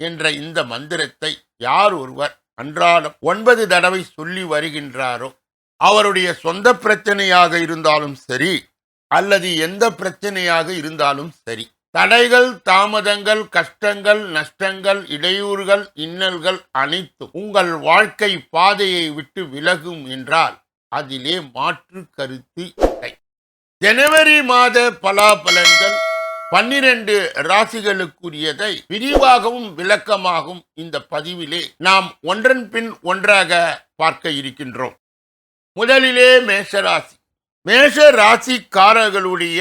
என்ற இந்த மந்திரத்தை யார் ஒருவர் அன்றாடம் ஒன்பது தடவை சொல்லி வருகின்றாரோ அவருடைய சொந்த பிரச்சனையாக இருந்தாலும் சரி அல்லது எந்த பிரச்சனையாக இருந்தாலும் சரி தடைகள் தாமதங்கள் கஷ்டங்கள் நஷ்டங்கள் இடையூறுகள் இன்னல்கள் அனைத்தும் உங்கள் வாழ்க்கை பாதையை விட்டு விலகும் என்றால் அதிலே மாற்று கருத்து இல்லை. ஜனவரி மாத பலாபலன்கள் பன்னிரண்டு ராசிகளுக்குரியதை விரிவாகவும் விளக்கமாகவும் இந்த பதிவிலே நாம் ஒன்றன் பின் ஒன்றாக பார்க்க இருக்கின்றோம். முதலிலே மேஷராசி. மேஷ ராசிக்காரர்களுடைய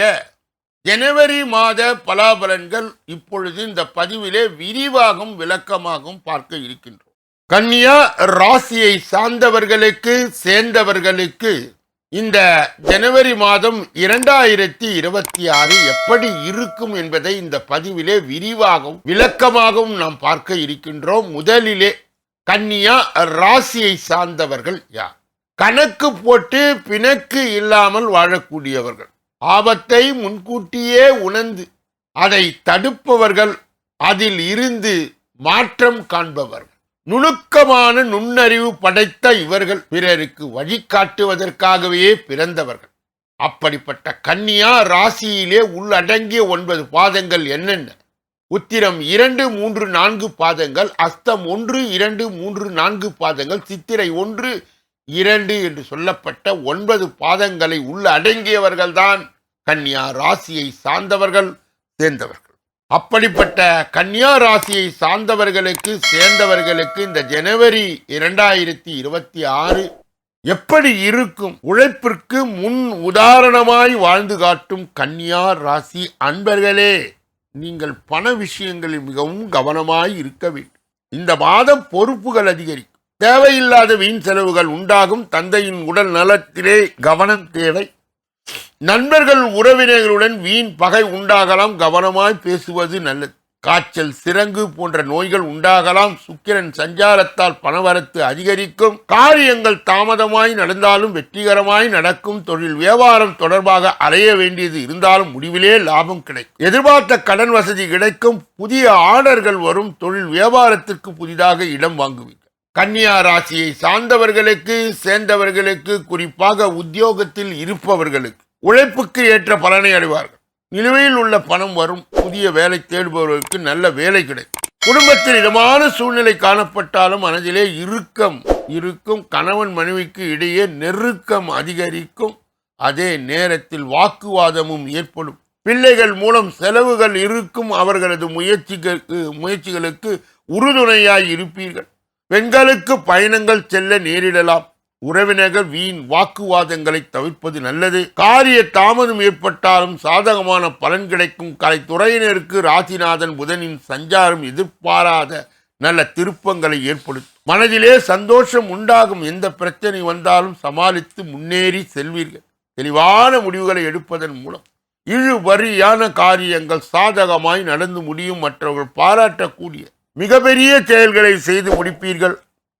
ஜனவரி மாத பலாபலன்கள் இப்பொழுது இந்த பதிவிலே விரிவாகவும் விளக்கமாகவும் பார்க்க இருக்கின்றோம். கன்னியா ராசியை சார்ந்தவர்களுக்கு சேர்ந்தவர்களுக்கு இந்த ஜனவரி மாதம் இரண்டாயிரத்தி இருபத்தி ஆறு எப்படி இருக்கும் என்பதை இந்த பதிவிலே விரிவாகவும் விளக்கமாகவும் நாம் பார்க்க இருக்கின்றோம். முதலிலே கன்னியா ராசியை சார்ந்தவர்கள் யார்? கணக்கு போட்டு பிணக்கு இல்லாமல் வாழக்கூடியவர்கள். ஆபத்தை முன்கூட்டியே உணர்ந்து அதை தடுப்பவர்கள் அதில் இருந்து மாற்றம் காண்பவர்கள். நுணுக்கமான நுண்ணறிவு படைத்த இவர்கள் பிறருக்கு வழிகாட்டுவதற்காகவே பிறந்தவர்கள். அப்படிப்பட்ட கன்னியா ராசியிலே உள்ளடங்கிய ஒன்பது பாதங்கள் என்னென்ன? உத்திரம் இரண்டு மூன்று நான்கு பாதங்கள் அஸ்தம் ஒன்று இரண்டு மூன்று நான்கு பாதங்கள் சித்திரை ஒன்று இரண்டு என்று சொல்லப்பட்ட ஒன்பது பாதங்களை உள்ள அடங்கியவர்கள்தான் கன்னியா ராசியை சார்ந்தவர்கள் சேர்ந்தவர்கள். அப்படிப்பட்ட கன்னியா ராசியை சார்ந்தவர்களுக்கு சேர்ந்தவர்களுக்கு இந்த ஜனவரி இரண்டாயிரத்தி இருபத்தி ஆறு எப்படி இருக்கும்? உழைப்பிற்கு முன் உதாரணமாய் வாழ்ந்து காட்டும் கன்னியா ராசி அன்பர்களே நீங்கள் பண விஷயங்களில் மிகவும் கவனமாய் இருக்க வேண்டும். இந்த மாதம் பொறுப்புகள் அதிகரிக்கும். தேவையில்லாத வீண் செலவுகள் உண்டாகும். தந்தையின் உடல் நலத்திலே கவனம் தேவை. நண்பர்கள் உறவினர்களுடன் வீண் பகை உண்டாகலாம் கவனமாய் பேசுவது நல்லது. காய்ச்சல் சிரங்கு போன்ற நோய்கள் உண்டாகலாம் சுக்கிரன் சஞ்சாரத்தால் பணவரத்து அதிகரிக்கும். காரியங்கள் தாமதமாய் நடந்தாலும் வெற்றிகரமாய் நடக்கும். தொழில் வியாபாரம் தொடர்பாக அலைய வேண்டியது இருந்தாலும் முடிவிலே லாபம் கிடைக்கும். எதிர்பார்த்த கடன் வசதி கிடைக்கும். புதிய ஆர்டர்கள் வரும். தொழில் வியாபாரத்திற்கு புதிதாக இடம் வாங்குவீர்கள். கன்னியா ராசியை சார்ந்தவர்களுக்கு சேர்ந்தவர்களுக்கு குறிப்பாக உத்தியோகத்தில் இருப்பவர்களுக்கு உழைப்புக்கு ஏற்ற பலனை அடைவார்கள். நிலுவையில் உள்ள பணம் வரும். புதிய வேலை தேடுபவர்களுக்கு நல்ல வேலை கிடைக்கும். குடும்பத்தில் இதமான சூழ்நிலை காணப்பட்டாலும் மனதிலே இறுக்கம் இருக்கும். கணவன் மனைவிக்கு இடையே நெருக்கம் அதிகரிக்கும். அதே நேரத்தில் வாக்குவாதமும் ஏற்படும். பிள்ளைகள் மூலம் செலவுகள் இருக்கும். அவர்களது முயற்சிகளுக்கு முயற்சிகளுக்கு உறுதுணையாய் இருப்பீர்கள். பெண்களுக்கு பயணங்கள் செல்ல நேரிடலாம். உறவினர்கள் வீண் வாக்குவாதங்களை தவிர்ப்பது நல்லது. காரிய தாமதம் ஏற்பட்டாலும் சாதகமான பலன் கிடைக்கும். கலைத்துறையினருக்கு ராசிநாதன் புதனின் சஞ்சாரம் எதிர்பாராத நல்ல திருப்பங்களை ஏற்படுத்தும். மனதிலே சந்தோஷம் உண்டாகும். எந்த பிரச்சனை வந்தாலும் சமாளித்து முன்னேறி செல்வீர்கள். தெளிவான முடிவுகளை எடுப்பதன் மூலம் இழுபறியான காரியங்கள் சாதகமாய் நடந்து முடியும். மற்றவர்கள் பாராட்டக்கூடிய மிகப்பெரிய செயல்களை செய்து முடிப்பீர்கள்.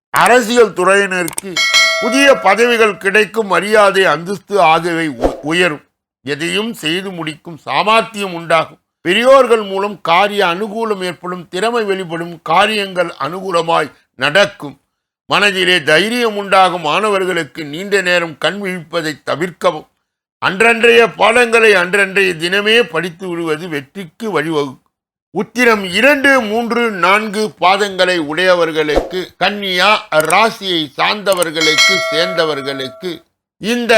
அரசியல் துறையினருக்கு புதிய பதவிகள் கிடைக்கும் மரியாதை அந்தஸ்து ஆகியவை உ- உயரும். எதையும் செய்து முடிக்கும் சாமர்த்தியம் உண்டாகும். பெரியோர்கள் மூலம் காரிய அனுகூலம் ஏற்படும் திறமை வெளிப்படும் காரியங்கள் அனுகூலமாய் நடக்கும். மனதிலே தைரியம் உண்டாகும் மாணவர்களுக்கு நீண்ட நேரம் கண் விழிப்பதை தவிர்க்கவும். அன்றன்றைய பாடங்களை அன்றன்றைய தினமே படித்து விடுவது வெற்றிக்கு வழிவகுக்கும். உத்திரம் இரண்டு மூன்று நான்கு பாதங்களை உடையவர்களுக்கு கன்னியா ராசியை சார்ந்தவர்களுக்கு சேர்ந்தவர்களுக்கு இந்த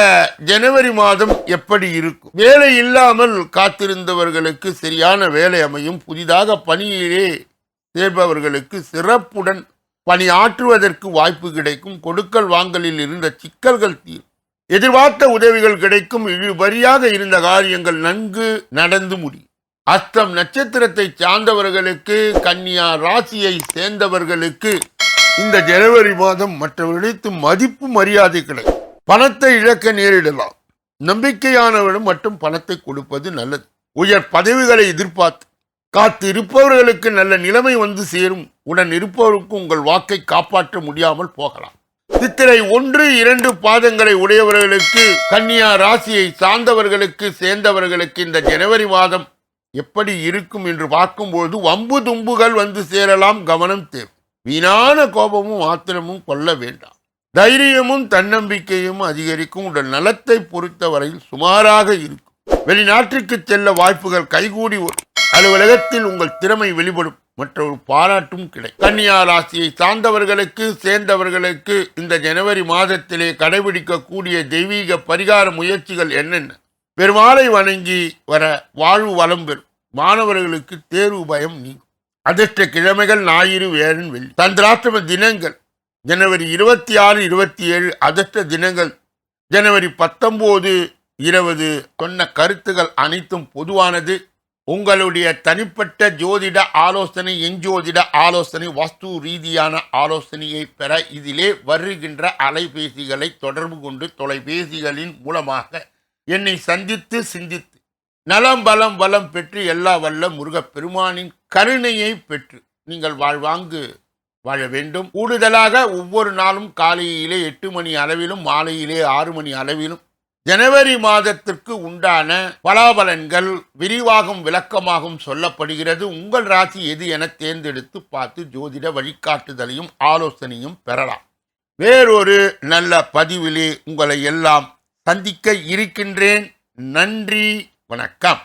ஜனவரி மாதம் எப்படி இருக்கும்? வேலை இல்லாமல் காத்திருந்தவர்களுக்கு சரியான வேலை அமையும். புதிதாக பணியிலே சேர்பவர்களுக்கு சிறப்புடன் பணியாற்றுவதற்கு வாய்ப்பு கிடைக்கும். கொடுக்கல் வாங்கலில் இருந்த சிக்கல்கள் தீரும். எதிர்பார்த்த உதவிகள் கிடைக்கும். இழுபறியாக இருந்த காரியங்கள் நன்கு நடந்து முடியும். அஸ்தம் நட்சத்திரத்தை சார்ந்தவர்களுக்கு கன்னியா ராசியை சேர்ந்தவர்களுக்கு இந்த ஜனவரி மாதம் மற்றவர்களுக்கு மதிப்பு மரியாதை கிடைக்கும் பணத்தை இழக்க நேரிடலாம். நம்பிக்கையானவரிடம் மட்டும் பணத்தை கொடுப்பது நல்லது. உயர் பதவிகளை எதிர்பார்த்து காத்து இருப்பவர்களுக்கு நல்ல நிலைமை வந்து சேரும். உடன் இருப்பவருக்கு உங்கள் வாக்கை காப்பாற்ற முடியாமல் போகலாம். சித்திரை ஒன்று இரண்டு பாதங்களை உடையவர்களுக்கு கன்னியா ராசியை சார்ந்தவர்களுக்கு சேர்ந்தவர்களுக்கு இந்த ஜனவரி மாதம் எப்படி இருக்கும் என்று பார்க்கும்போது வம்பு தும்புகள் வந்து சேரலாம் கவனம் தேவை. வீணான கோபமும் ஆத்திரமும் கொள்ள வேண்டாம். தைரியமும் தன்னம்பிக்கையும் அதிகரிக்கும். உடல் நலத்தை பொறுத்தவரையில் சுமாராக இருக்கும். வெளிநாட்டிற்கு செல்ல வாய்ப்புகள் கைகூடி வரும். அலுவலகத்தில் உங்கள் திறமை வெளிப்படும். மற்றொரு பாராட்டும் கிடைக்கும். கன்னியா ராசியை சார்ந்தவர்களுக்கு சேர்ந்தவர்களுக்கு இந்த ஜனவரி மாதத்திலே கடைபிடிக்கக்கூடிய தெய்வீக பரிகார முயற்சிகள் என்னென்ன? பெருமாளை வணங்கி வர வாழ்வு வளம் பெறும். மாணவர்களுக்கு தேர்வு பயம் நீங்கும் அதிர்ஷ்ட கிழமைகள் ஞாயிறு வேரன் வெள்ளி. சந்திராஷ்டம தினங்கள். ஜனவரி இருபத்தி ஆறு இருபத்தி ஏழு அதிர்ஷ்ட தினங்கள். ஜனவரி பத்தொம்போது இருபது சொன்ன கருத்துகள் அனைத்தும் பொதுவானது. உங்களுடைய தனிப்பட்ட ஜோதிட ஆலோசனை எஞ்சோதிட ஆலோசனை வஸ்து ரீதியான ஆலோசனையை பெற இதிலே வருகின்ற அலைபேசிகளை தொடர்பு கொண்டு தொலைபேசிகளின் மூலமாக என்னை சந்தித்து சிந்தித்து நலம் பலம் வளம் பெற்று எல்லா வல்ல முருகப்பெருமானின் கருணையை பெற்று நீங்கள் வாழ்வாங்கு வாழ வேண்டும். கூடுதலாக ஒவ்வொரு நாளும் காலையிலே எட்டு மணி அளவிலும் மாலையிலே ஆறு மணி அளவிலும் ஜனவரி மாதத்திற்கு உண்டான பலாபலன்கள் விரிவாகும் விளக்கமாகவும் சொல்லப்படுகிறது. உங்கள் ராசி எது என தேர்ந்தெடுத்து பார்த்து ஜோதிட வழிகாட்டுதலையும் ஆலோசனையும் பெறலாம். வேறொரு நல்ல பதிவிலே உங்களை எல்லாம் சந்திக்க இருக்கின்றேன். நன்றி. வணக்கம்.